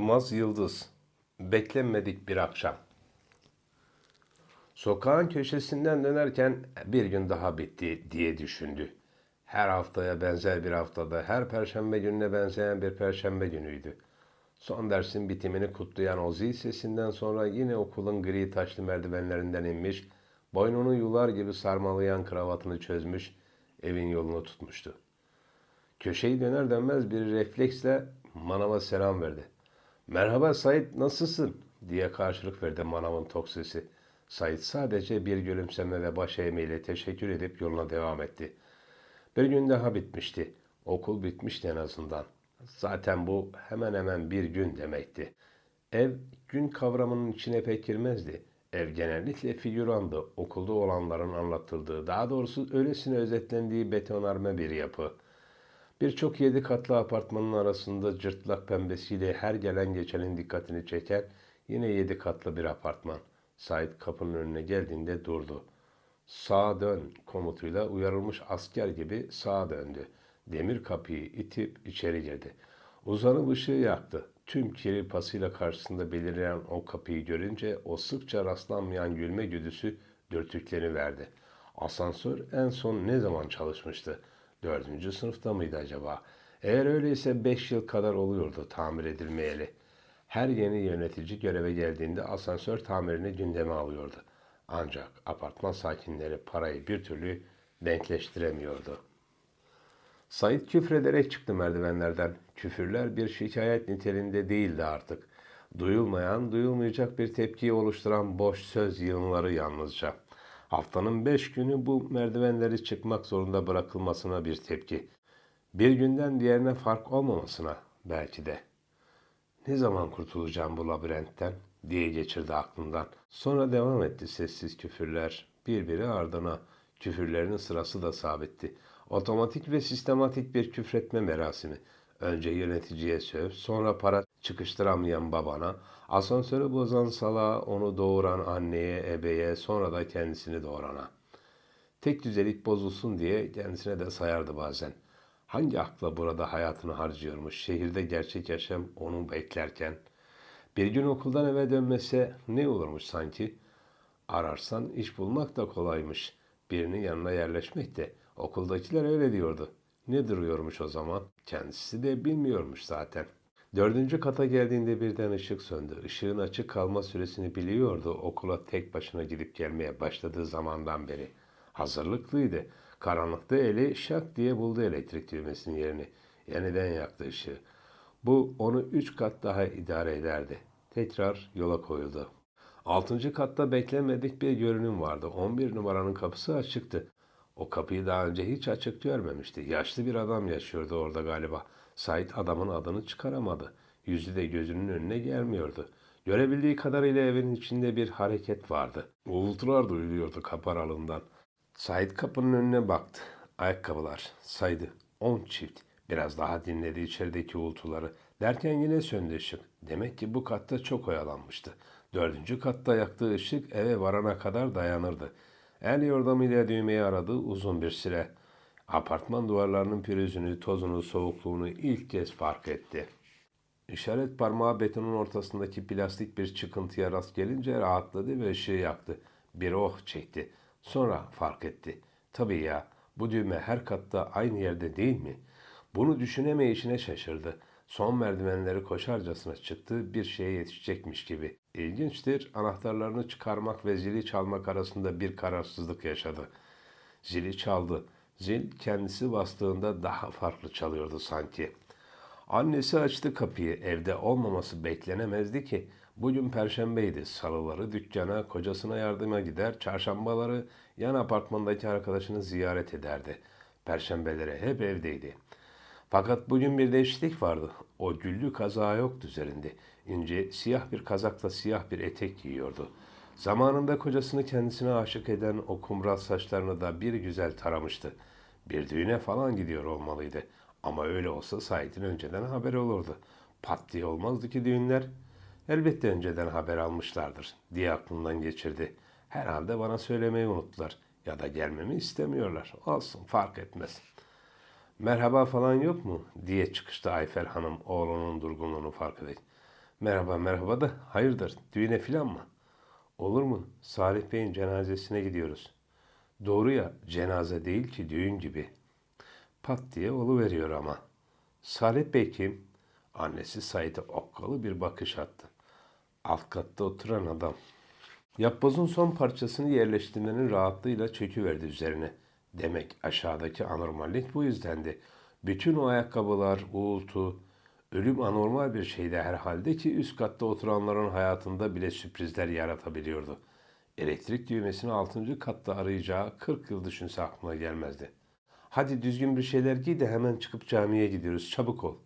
Yılmaz Yıldız Beklenmedik bir akşam Sokağın köşesinden dönerken bir gün daha bitti diye düşündü. Her haftaya benzer bir haftada, her perşembe gününe benzeyen bir perşembe günüydü. Son dersin bitimini kutlayan o zil sesinden sonra yine okulun gri taşlı merdivenlerinden inmiş, boynunu yular gibi sarmalayan kravatını çözmüş, evin yolunu tutmuştu. Köşeyi döner dönmez bir refleksle manava selam verdi. Merhaba Sait nasılsın? diye karşılık verdi manavın tok sesi. Sait sadece bir gülümseme ve baş eğmeyle teşekkür edip yoluna devam etti. Bir gün daha bitmişti. Okul bitmişti en azından. Zaten bu hemen hemen bir gün demekti. Ev gün kavramının içine pek girmezdi. Ev genellikle figürandı. Okulda olanların anlatıldığı, daha doğrusu öylesine özetlendiği betonarme bir yapı. Birçok yedi katlı apartmanın arasında cırtlak pembesiyle her gelen geçenin dikkatini çeken yine yedi katlı bir apartman. Sait kapının önüne geldiğinde durdu. Sağa dön komutuyla uyarılmış asker gibi sağa döndü. Demir kapıyı itip içeri girdi. Uzanıp ışığı yaktı. Tüm kiri pasıyla karşısında belirleyen o kapıyı görünce o sıkça rastlanmayan gülme güdüsü dürtükleniverdi. Asansör en son ne zaman çalışmıştı? Dördüncü sınıfta mıydı acaba? Eğer öyleyse beş yıl kadar oluyordu tamir edilmeyeli. Her yeni yönetici göreve geldiğinde asansör tamirini gündeme alıyordu. Ancak apartman sakinleri parayı bir türlü denkleştiremiyordu. Sait küfrederek çıktı merdivenlerden. Küfürler bir şikayet niteliğinde değildi artık. Duyulmayan, duyulmayacak bir tepkiyi oluşturan boş söz yığınları yalnızca. Haftanın beş günü bu merdivenleri çıkmak zorunda bırakılmasına bir tepki. Bir günden diğerine fark olmamasına belki de. Ne zaman kurtulacağım bu labirentten diye geçirdi aklından. Sonra devam etti sessiz küfürler. Birbiri ardına. Küfürlerinin sırası da sabitti. Otomatik ve sistematik bir küfretme merasimi. Önce yöneticiye söv, sonra para çıkıştıramayan babana, asansörü bozan salağa, onu doğuran anneye, ebeye, sonra da kendisini doğurana. Tek düzelik bozulsun diye kendisine de sayardı bazen. Hangi akla burada hayatını harcıyormuş, şehirde gerçek yaşam onu beklerken. Bir gün okuldan eve dönmese ne olurmuş sanki? Ararsan iş bulmak da kolaymış. Birinin yanına yerleşmek de. Okuldakiler öyle diyordu. Ne duruyormuş o zaman? Kendisi de bilmiyormuş zaten. Dördüncü kata geldiğinde birden ışık söndü. Işığın açık kalma süresini biliyordu okula tek başına gidip gelmeye başladığı zamandan beri. Hazırlıklıydı. Karanlıkta eli şak diye buldu elektrik düğmesinin yerini. Yeniden yaktı ışığı. Bu onu üç kat daha idare ederdi. Tekrar yola koyuldu. Altıncı katta beklenmedik bir görünüm vardı. 11 numaranın kapısı açıktı. O kapıyı daha önce hiç açık görmemişti. Yaşlı bir adam yaşıyordu orada galiba. Sait adamın adını çıkaramadı. Yüzü de gözünün önüne gelmiyordu. Görebildiği kadarıyla evin içinde bir hareket vardı. Uğultular duyuluyordu kapı aralığından. Kapının önüne baktı. Ayakkabılar saydı. On çift. Biraz daha dinledi içerideki uğultuları. Derken yine söndü ışık. Demek ki bu katta çok oyalanmıştı. Dördüncü katta yaktığı ışık eve varana kadar dayanırdı. El yordamıyla düğmeyi aradı uzun bir süre. Apartman duvarlarının pürüzünü, tozunu, soğukluğunu ilk kez fark etti. İşaret parmağı betonun ortasındaki plastik bir çıkıntıya rast gelince rahatladı ve ışığı yaktı. Bir oh çekti. Sonra fark etti. Tabii ya, bu düğme her katta aynı yerde değil mi? Bunu düşünemeyişine şaşırdı. Son merdivenleri koşarcasına çıktı, bir şeye yetişecekmiş gibi. İlginçtir, anahtarlarını çıkarmak ve zili çalmak arasında bir kararsızlık yaşadı. Zili çaldı. Zil kendisi bastığında daha farklı çalıyordu sanki. Annesi açtı kapıyı. Evde olmaması beklenemezdi ki. Bugün perşembeydi. Salıları dükkana, kocasına yardıma gider, çarşambaları yan apartmandaki arkadaşını ziyaret ederdi. Perşembeleri hep evdeydi. Fakat bugün bir değişiklik vardı. O güllü kazağı yoktu üzerinde. İnce, siyah bir kazakla siyah bir etek giyiyordu. Zamanında kocasını kendisine aşık eden o kumral saçlarını da bir güzel taramıştı. Bir düğüne falan gidiyor olmalıydı. Ama öyle olsa Sait'in önceden haberi olurdu. Pat diye olmazdı ki düğünler. Elbette önceden haber almışlardır diye aklından geçirdi. Herhalde bana söylemeyi unuttular ya da gelmemi istemiyorlar. Olsun fark etmez. Merhaba falan yok mu diye çıkıştı Ayfer Hanım oğlunun durgunluğunu fark edip. Merhaba merhaba da hayırdır düğüne filan mı? Olur mu? Salih Bey'in cenazesine gidiyoruz. Doğru ya cenaze değil ki düğün gibi. Pat diye veriyor ama. Salih Bey kim? Annesi Said'e okkalı bir bakış attı. Alt katta oturan adam. Yapbozun son parçasını yerleştirmenin rahatlığıyla çöküverdi üzerine. Demek aşağıdaki anormallik bu yüzdendi. Bütün o ayakkabılar, uğultu, ölüm anormal bir şeydi herhalde ki üst katta oturanların hayatında bile sürprizler yaratabiliyordu. Elektrik düğmesini altıncı katta arayacağı 40 yıl düşünse aklına gelmezdi. Hadi düzgün bir şeyler giy de hemen çıkıp camiye gidiyoruz çabuk ol.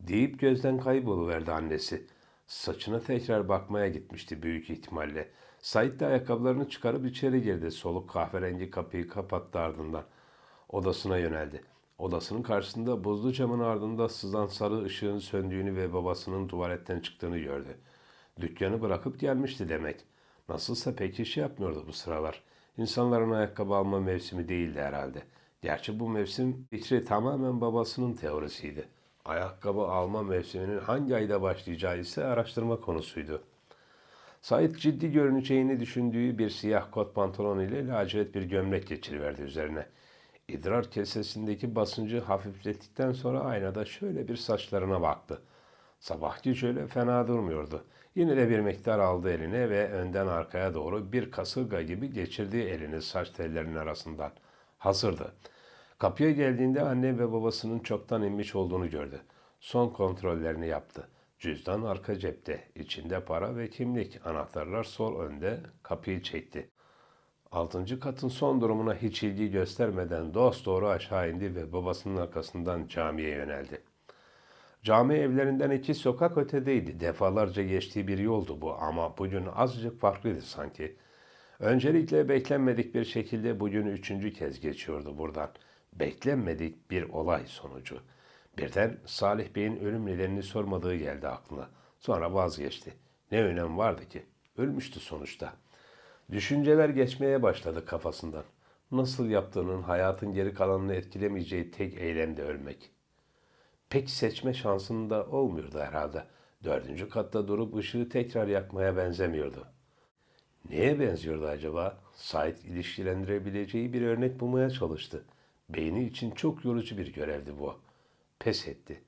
Deyip gözden kayboluverdi annesi. Saçına tekrar bakmaya gitmişti büyük ihtimalle. Said de ayakkabılarını çıkarıp içeri girdi. Soluk kahverengi kapıyı kapattı ardından. Odasına yöneldi. Odasının karşısında buzlu camın ardında sızan sarı ışığın söndüğünü ve babasının tuvaletten çıktığını gördü. Dükkanı bırakıp gelmişti demek. Nasılsa pek iş yapmıyordu bu sıralar. İnsanların ayakkabı alma mevsimi değildi herhalde. Gerçi bu mevsim fikri tamamen babasının teorisiydi. Ayakkabı alma mevsiminin hangi ayda başlayacağı ise araştırma konusuydu. Sait ciddi görüneceğini düşündüğü bir siyah kot pantolon ile lacivert bir gömlek geçiriverdi üzerine. İdrar kesesindeki basıncı hafiflettikten sonra aynada şöyle bir saçlarına baktı. Sabahki şöyle fena durmuyordu. Yine de bir miktar aldı eline ve önden arkaya doğru bir kasırga gibi geçirdiği elini saç tellerinin arasından. Hazırdı. Kapıya geldiğinde anne ve babasının çoktan inmiş olduğunu gördü. Son kontrollerini yaptı. Cüzdan arka cepte, içinde para ve kimlik, anahtarlar sol önde, kapıyı çekti. Altıncı katın son durumuna hiç ilgi göstermeden dost doğru aşağı indi ve babasının arkasından camiye yöneldi. Cami evlerinden iki sokak ötedeydi. Defalarca geçtiği bir yoldu bu ama bugün azıcık farklıydı sanki. Öncelikle beklenmedik bir şekilde bugün üçüncü kez geçiyordu buradan. Beklenmedik bir olay sonucu. Birden Salih Bey'in ölüm nedenini sormadığı geldi aklına. Sonra vazgeçti. Ne önem vardı ki? Ölmüştü sonuçta. Düşünceler geçmeye başladı kafasından. Nasıl yaptığının hayatın geri kalanını etkilemeyeceği tek eylem ölmek. Pek seçme şansının da olmuyordu herhalde. Dördüncü katta durup ışığı tekrar yakmaya benzemiyordu. Neye benziyordu acaba? Said ilişkilendirebileceği bir örnek bulmaya çalıştı. Beyni için çok yorucu bir görevdi bu. Pes etti.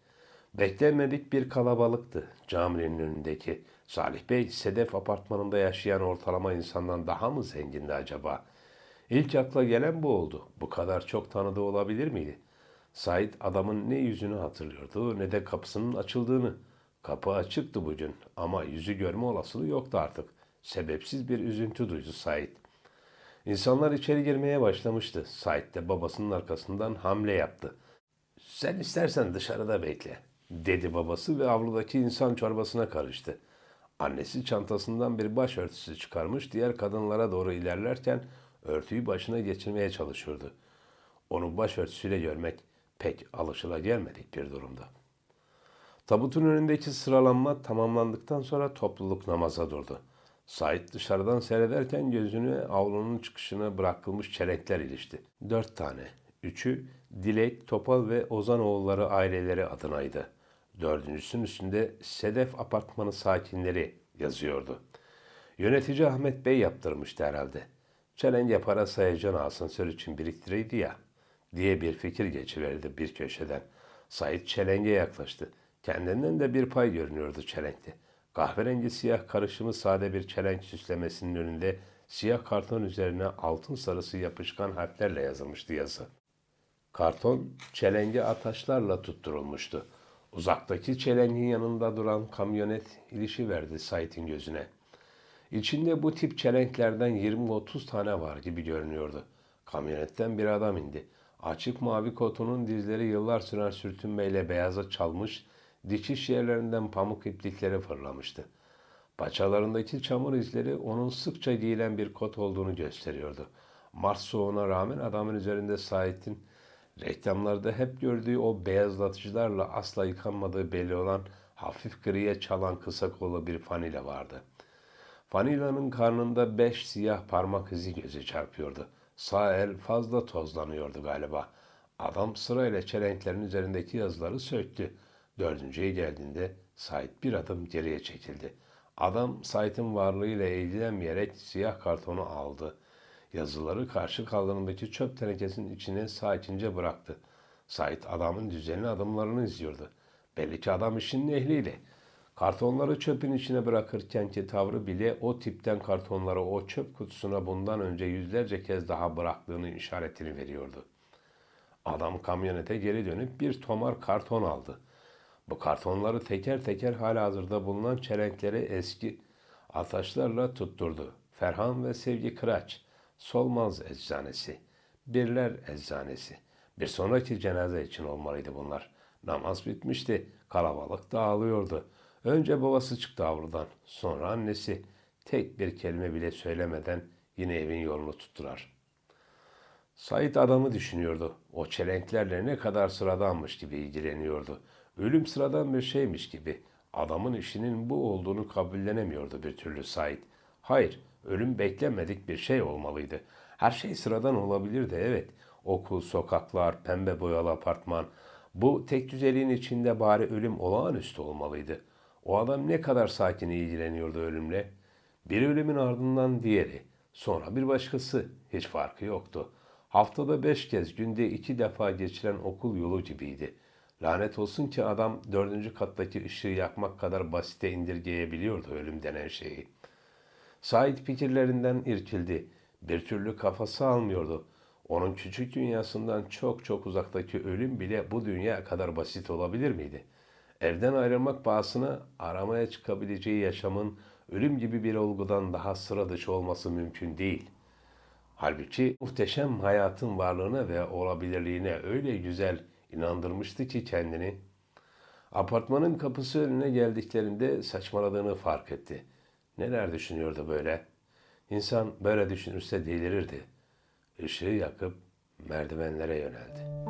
Beklenmedik bir kalabalıktı caminin önündeki. Salih Bey, Sedef apartmanında yaşayan ortalama insandan daha mı zengindi acaba? İlk akla gelen bu oldu. Bu kadar çok tanıdığı olabilir miydi? Said adamın ne yüzünü hatırlıyordu ne de kapısının açıldığını. Kapı açıktı bugün ama yüzü görme olasılığı yoktu artık. Sebepsiz bir üzüntü duydu Said. İnsanlar içeri girmeye başlamıştı. Said de babasının arkasından hamle yaptı. Sen istersen dışarıda bekle, dedi babası ve avludaki insan çorbasına karıştı. Annesi çantasından bir başörtüsü çıkarmış, diğer kadınlara doğru ilerlerken örtüyü başına geçirmeye çalışıyordu. Onu başörtüsüyle görmek pek alışılagelmedik bir durumda. Tabutun önündeki sıralanma tamamlandıktan sonra topluluk namaza durdu. Said dışarıdan seyrederken gözünü avlunun çıkışına bırakılmış çelenkler ilişti. Dört tane. Üçü Dilek, Topal ve Ozan oğulları aileleri adınaydı. Dördüncüsünün üstünde Sedef Apartmanı sakinleri yazıyordu. Yönetici Ahmet Bey yaptırmıştı herhalde. Çelenge para sayacan asansör için biriktireydi ya diye bir fikir geçiverdi bir köşeden. Said çelenge yaklaştı. Kendinden de bir pay görünüyordu çelenkte. Kahverengi siyah karışımı sade bir çelenk süslemesinin önünde siyah karton üzerine altın sarısı yapışkan harflerle yazılmıştı yazı. Karton çelenge ataşlarla tutturulmuştu. Uzaktaki çelengin yanında duran kamyonet ilişi verdi Sait'in gözüne. İçinde bu tip çelenklerden 20-30 tane var gibi görünüyordu. Kamyonetten bir adam indi. Açık mavi kotunun dizleri yıllar süren sürtünmeyle beyaza çalmış, dikiş yerlerinden pamuk iplikleri fırlamıştı. Paçalarındaki çamur izleri onun sıkça giyilen bir kot olduğunu gösteriyordu. Mart soğuğuna rağmen adamın üzerinde Sait'in reklamlarda hep gördüğü o beyazlatıcılarla asla yıkanmadığı belli olan hafif griye çalan kısa kollu bir fanile vardı. Fanilanın karnında beş siyah parmak izi göze çarpıyordu. Sağ el fazla tozlanıyordu galiba. Adam sırayla çelenklerin üzerindeki yazıları söktü. Dördüncüye geldiğinde Sait bir adım geriye çekildi. Adam Sait'in varlığıyla ilgilenmeyerek siyah kartonu aldı. Yazıları karşı kaldırımdaki çöp tenekesinin içine sakince bıraktı. Sait adamın düzenli adımlarını izliyordu. Belli ki adam işinin ehliyle. Kartonları çöpün içine bırakırken ki tavrı bile o tipten kartonları o çöp kutusuna bundan önce yüzlerce kez daha bıraktığını işaretini veriyordu. Adam kamyonete geri dönüp bir tomar karton aldı. Bu kartonları teker teker halihazırda bulunan çelenklere eski ataşlarla tutturdu. Ferhan ve Sevgi Kıraç, Solmaz Eczanesi, Birler Eczanesi. Bir sonraki cenaze için olmalıydı bunlar. Namaz bitmişti, kalabalık dağılıyordu. Önce babası çıktı avludan, sonra annesi. Tek bir kelime bile söylemeden yine evin yolunu tuttular.'' Sait adamı düşünüyordu. O çelenklerle ne kadar sıradanmış gibi ilgileniyordu. Ölüm sıradan bir şeymiş gibi. Adamın işinin bu olduğunu kabullenemiyordu bir türlü Sait. Hayır, ölüm beklenmedik bir şey olmalıydı. Her şey sıradan olabilirdi evet. Okul, sokaklar, pembe boyalı apartman. Bu tek düzeliğin içinde bari ölüm olağanüstü olmalıydı. O adam ne kadar sakin ilgileniyordu ölümle. Bir ölümün ardından diğeri, sonra bir başkası. Hiç farkı yoktu. Haftada beş kez, günde iki defa geçilen okul yolu gibiydi. Lanet olsun ki adam dördüncü kattaki ışığı yakmak kadar basite indirgeyebiliyordu ölüm denen şeyi. Said fikirlerinden irkildi. Bir türlü kafası almıyordu. Onun küçük dünyasından çok çok uzaktaki ölüm bile bu dünya kadar basit olabilir miydi? Evden ayrılmak pahasına aramaya çıkabileceği yaşamın ölüm gibi bir olgudan daha sıra dışı olması mümkün değil.'' Halbuki muhteşem hayatın varlığına ve olabilirliğine öyle güzel inandırmıştı ki kendini. Apartmanın kapısı önüne geldiklerinde saçmaladığını fark etti. Neler düşünüyordu böyle? İnsan böyle düşünürse delirirdi. Işığı yakıp merdivenlere yöneldi.